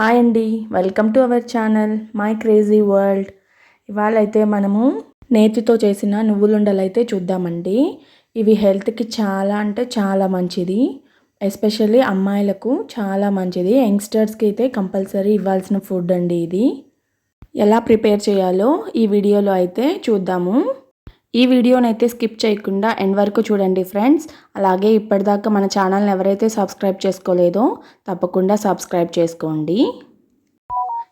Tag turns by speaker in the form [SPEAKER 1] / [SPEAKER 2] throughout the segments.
[SPEAKER 1] Hi అండి welcome to our channel my crazy world. ఇవాళ అయితే మనము నేతితో చేసిన నువ్వులుండలు అయితే చూద్దామండి. ఇవి హెల్త్కి చాలా అంటే చాలా మంచిది. ఎస్పెషల్లీ అమ్మాయిలకు చాలా మంచిది. యంగ్స్టర్స్కి అయితే కంపల్సరీ ఇవ్వాల్సిన ఫుడ్ అండి ఇది. ఎలా ప్రిపేర్ చేయాలో ఈ వీడియోలో అయితే చూద్దాము. ఈ వీడియోనైతే స్కిప్ చేయకుండా ఎండ్ వరకు చూడండి ఫ్రెండ్స్. అలాగే ఇప్పటిదాకా మన ఛానల్ని ఎవరైతే సబ్స్క్రైబ్ చేసుకోలేదో తప్పకుండా సబ్స్క్రైబ్ చేసుకోండి.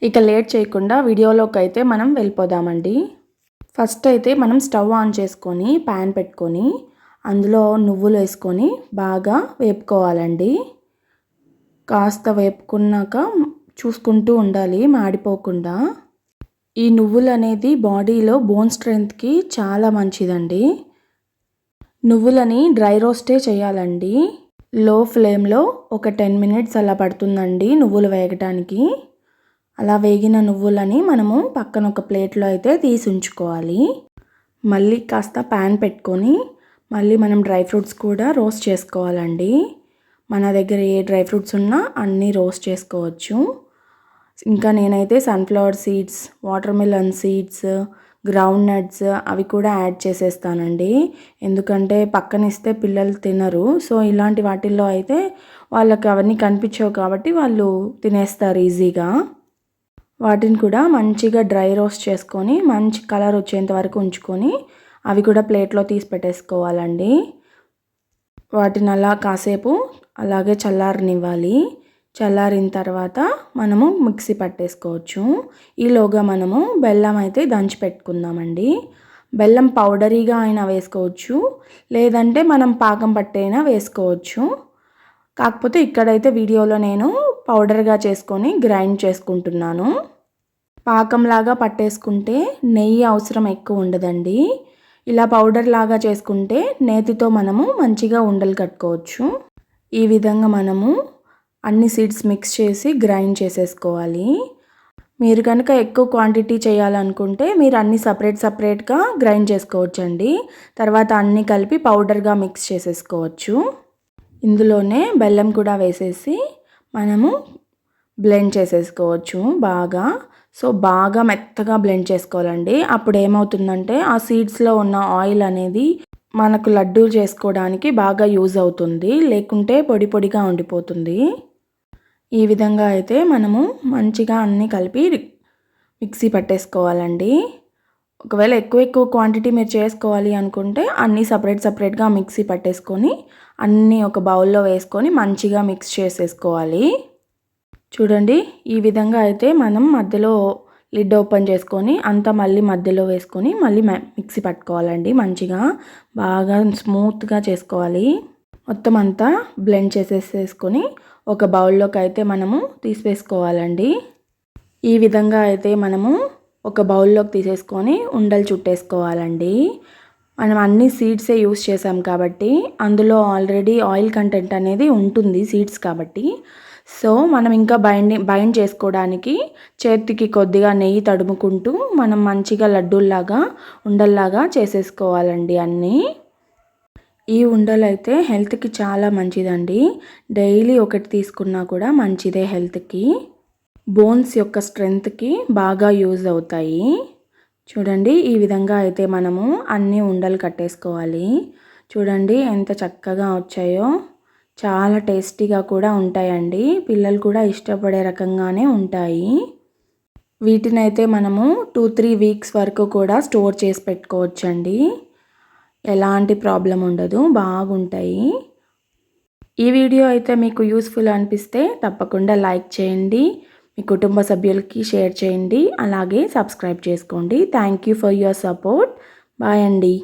[SPEAKER 1] ఇక లేట్ చేయకుండా వీడియోలోకి అయితే మనం వెళ్ళిపోదామండి. ఫస్ట్ అయితే మనం స్టవ్ ఆన్ చేసుకొని ప్యాన్ పెట్టుకొని అందులో నువ్వులు వేసుకొని బాగా వేపుకోవాలండి. కాస్త వేపుకున్నాక చూసుకుంటూ ఉండాలి మాడిపోకుండా. ఈ నువ్వులు అనేది బాడీలో బోన్ స్ట్రెంత్కి చాలా మంచిదండి. నువ్వులని డ్రై రోస్టే చేయాలండి. లో ఫ్లేమ్లో ఒక టెన్ మినిట్స్ అలా పడుతుందండి నువ్వులు వేగటానికి. అలా వేగిన నువ్వులని మనము పక్కన ఒక ప్లేట్లో అయితే తీసి ఉంచుకోవాలి. మళ్ళీ కాస్త ప్యాన్ పెట్టుకొని మళ్ళీ మనం డ్రై ఫ్రూట్స్ కూడా రోస్ట్ చేసుకోవాలండి. మన దగ్గర ఏ డ్రై ఫ్రూట్స్ ఉన్నా అన్నీ రోస్ట్ చేసుకోవచ్చు. ఇంకా నేనైతే sunflower seeds watermelon seeds groundnuts అవి కూడా యాడ్ చేసేస్తానండి. ఎందుకంటే పక్కన ఇస్తే పిల్లలు తినరు. సో ఇలాంటి వాటిల్లో అయితే వాళ్ళకి అవన్నీ కనిపించవు కాబట్టి వాళ్ళు తినేస్తారు ఈజీగా వాటిని కూడా మంచిగా డ్రై రోస్ట్ చేసుకొని మంచి కలర్ వచ్చేంత వరకు ఉంచుకొని అవి కూడా ప్లేట్లో తీసి పెట్టేసుకోవాలండి. వాటిని అలా కాసేపు అలాగే చల్లారనివ్వాలి. చల్లారిన తర్వాత మనము మిక్సీ పట్టేసుకోవచ్చు. ఈలోగా మనము బెల్లం అయితే దంచి పెట్టుకుందామండి. బెల్లం పౌడరీగా అయినా వేసుకోవచ్చు. లేదంటే మనం పాకం పట్టైనా వేసుకోవచ్చు. కాకపోతే ఇక్కడైతే వీడియోలో నేను పౌడర్గా చేసుకొని గ్రైండ్ చేసుకుంటున్నాను. పాకంలాగా పట్టేసుకుంటే నెయ్యి అవసరం ఎక్కువ ఉండదండి. ఇలా పౌడర్ లాగా చేసుకుంటే నేతితో మనము మంచిగా ఉండలు కట్టుకోవచ్చు. ఈ విధంగా మనము అన్ని సీడ్స్ మిక్స్ చేసి గ్రైండ్ చేసేసుకోవాలి. మీరు కనుక ఎక్కువ క్వాంటిటీ చేయాలనుకుంటే మీరు అన్ని సపరేట్ సపరేట్గా గ్రైండ్ చేసుకోవచ్చండి. తర్వాత అన్నీ కలిపి పౌడర్గా మిక్స్ చేసేసుకోవచ్చు. ఇందులోనే బెల్లం కూడా వేసేసి మనము బ్లెండ్ చేసేసుకోవచ్చు బాగా. సో బాగా మెత్తగా బ్లెండ్ చేసుకోవాలండి. అప్పుడు ఏమవుతుందంటే ఆ సీడ్స్లో ఉన్న ఆయిల్ అనేది మనకు లడ్డూ చేసుకోవడానికి బాగా యూజ్ అవుతుంది. లేకుంటే పొడి పొడిగా ఉండిపోతుంది. ఈ విధంగా అయితే మనము మంచిగా అన్నీ కలిపి మిక్సీ పట్టేసుకోవాలండి. ఒకవేళ ఎక్కువ ఎక్కువ క్వాంటిటీ మీరు చేసుకోవాలి అనుకుంటే అన్నీ సపరేట్ సపరేట్గా మిక్సీ పట్టేసుకొని అన్నీ ఒక బౌల్లో వేసుకొని మంచిగా మిక్స్ చేసేసుకోవాలి. చూడండి ఈ విధంగా అయితే మనం మధ్యలో లిడ్ ఓపెన్ చేసుకొని అంతా మళ్ళీ మధ్యలో వేసుకొని మళ్ళీ మిక్సీ పట్టుకోవాలండి. మంచిగా బాగా స్మూత్గా చేసుకోవాలి. మొత్తం అంతా బ్లెండ్ చేసేసేసుకొని ఒక బౌల్లోకి అయితే మనము తీసివేసుకోవాలండి ఈ విధంగా అయితే మనము ఒక బౌల్లోకి తీసేసుకొని ఉండలు చుట్టేసుకోవాలండి. మనం అన్ని సీడ్సే యూస్ చేసాం కాబట్టి అందులో ఆల్రెడీ ఆయిల్ కంటెంట్ అనేది ఉంటుంది సీడ్స్ కాబట్టి. సో మనం ఇంకా బైండ్ బైండ్ చేసుకోవడానికి చేతికి కొద్దిగా నెయ్యి తడుముకుంటూ మనం మంచిగా లడ్డూల్లాగా ఉండల్లాగా చేసేసుకోవాలండి అన్నీ. ఈ ఉండలు అయితే హెల్త్కి చాలా మంచిదండి. డైలీ ఒకటి తీసుకున్నా కూడా మంచిదే హెల్త్కి. బోన్స్ యొక్క స్ట్రెంగ్త్కి బాగా యూజ్ అవుతాయి. చూడండి ఈ విధంగా అయితే మనము అన్ని ఉండలు కట్టేసుకోవాలి. చూడండి ఎంత చక్కగా వచ్చాయో. చాలా టేస్టీగా కూడా ఉంటాయండి. పిల్లలు కూడా ఇష్టపడే రకంగానే ఉంటాయి. వీటిని అయితే మనము టూ త్రీ వీక్స్ వరకు కూడా స్టోర్ చేసి పెట్టుకోవచ్చండి. ఎలాంటి ప్రాబ్లం ఉండదు బాగుంటాయి. ఈ వీడియో అయితే మీకు యూస్ఫుల్ అనిపిస్తే తప్పకుండా లైక్ చేయండి మీ కుటుంబ సభ్యులకి షేర్ చేయండి అలాగే సబ్స్క్రైబ్ చేసుకోండి. Thank you for your support. Bye అండి.